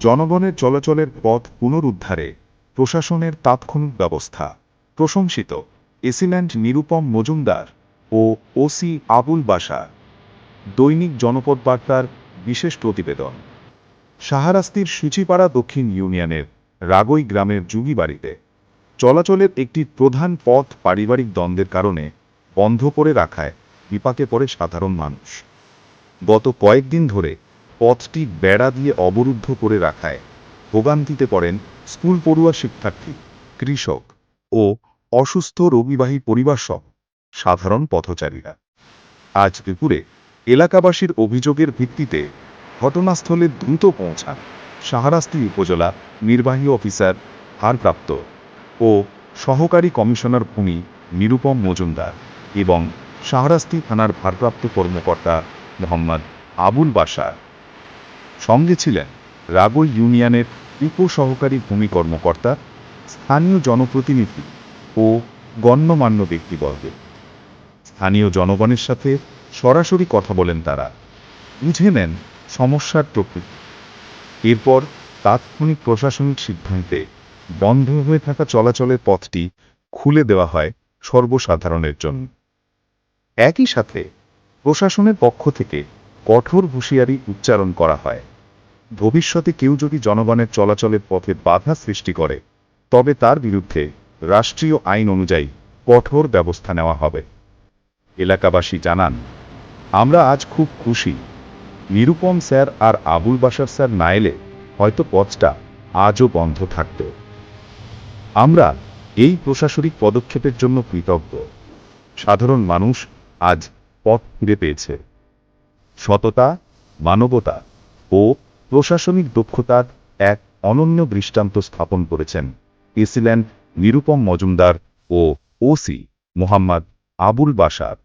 জনগণের চলাচলের পথ পুনরুদ্ধারে, প্রশাসনের তাৎক্ষণিক ব্যবস্থা। প্রশংসিত, এসিল্যান্ড নিরুপম মজুমদার ও ওসি আবুল বাশার। দৈনিক জনপদ বার্তার বিশেষ প্রতিবেদন। সাহারাস্তির সূচিপাড়া দক্ষিণ ইউনিয়নের রাগই গ্রামের যুগি বাড়িতে চলাচলের একটি প্রধান পথ পারিবারিক দ্বন্দ্বের কারণে বন্ধ করে রাখায় বিপাকে পড়ে সাধারণ মানুষ। গত কয়েকদিন ধরে পথটি বেড়া দিয়ে অবরুদ্ধ করে রাখায় ভোগান্তিতে পড়েন স্কুল পড়ুয়া শিক্ষার্থী, কৃষক ও অসুস্থ রোগীবাহী পরিবারসহ সাধারণ পথচারীরা। আজ দুপুরে এলাকাবাসীর অভিযোগের ভিত্তিতে ঘটনাস্থলে দ্রুত পৌঁছান সাহারাস্তি উপজেলা নির্বাহী অফিসার ভারপ্রাপ্ত ও সহকারী কমিশনার ভূমি নিরুপম মজুমদার এবং শাহরাস্তি থানার ভারপ্রাপ্ত কর্মকর্তা মোহাম্মদ আবুল বাশার। সঙ্গে ছিলেন রাগই ইউনিয়নের উপসহকারী ভূমি কর্মকর্তা, স্থানীয় জনপ্রতিনিধি ও গণ্যমান্য ব্যক্তিবর্গ স্থানীয় জনগণের সাথে সরাসরি কথা বলেন তারা। বুঝে নেন সমস্যার প্রকৃতি। এরপর তাৎক্ষণিক প্রশাসনিক সিদ্ধান্তে বন্ধ হয়ে থাকা চলাচলের পথটি খুলে দেওয়া হয় সর্বসাধারণের জন্য। একই সাথে প্রশাসনের পক্ষ থেকে কঠোর হুঁশিয়ারি উচ্চারণ করা হয়। ভবিষ্যতে কেউ যদি জনগণের চলাচলের পথে বাধা সৃষ্টি করে, তবে তার বিরুদ্ধে রাষ্ট্রীয় আইন অনুযায়ী কঠোর ব্যবস্থা নেওয়া হবে। এলাকাবাসী জানান, আমরা আজ খুব খুশি। নিরুপম স্যার আর আবুল বাসার স্যার না এলে হয়তো পথটা আজও বন্ধ থাকত। আমরা এই প্রশাসনিক পদক্ষেপের জন্য কৃতজ্ঞ। সাধারণ মানুষ আজ পথ ফিরে পেয়েছে। সততা, মানবতা ও প্রশাসনিক দক্ষতার এক অনন্য দৃষ্টান্ত স্থাপন করেছেন এসিল্যান্ড নিরুপম মজুমদার ও ওসি মোহাম্মদ আবুল বাসার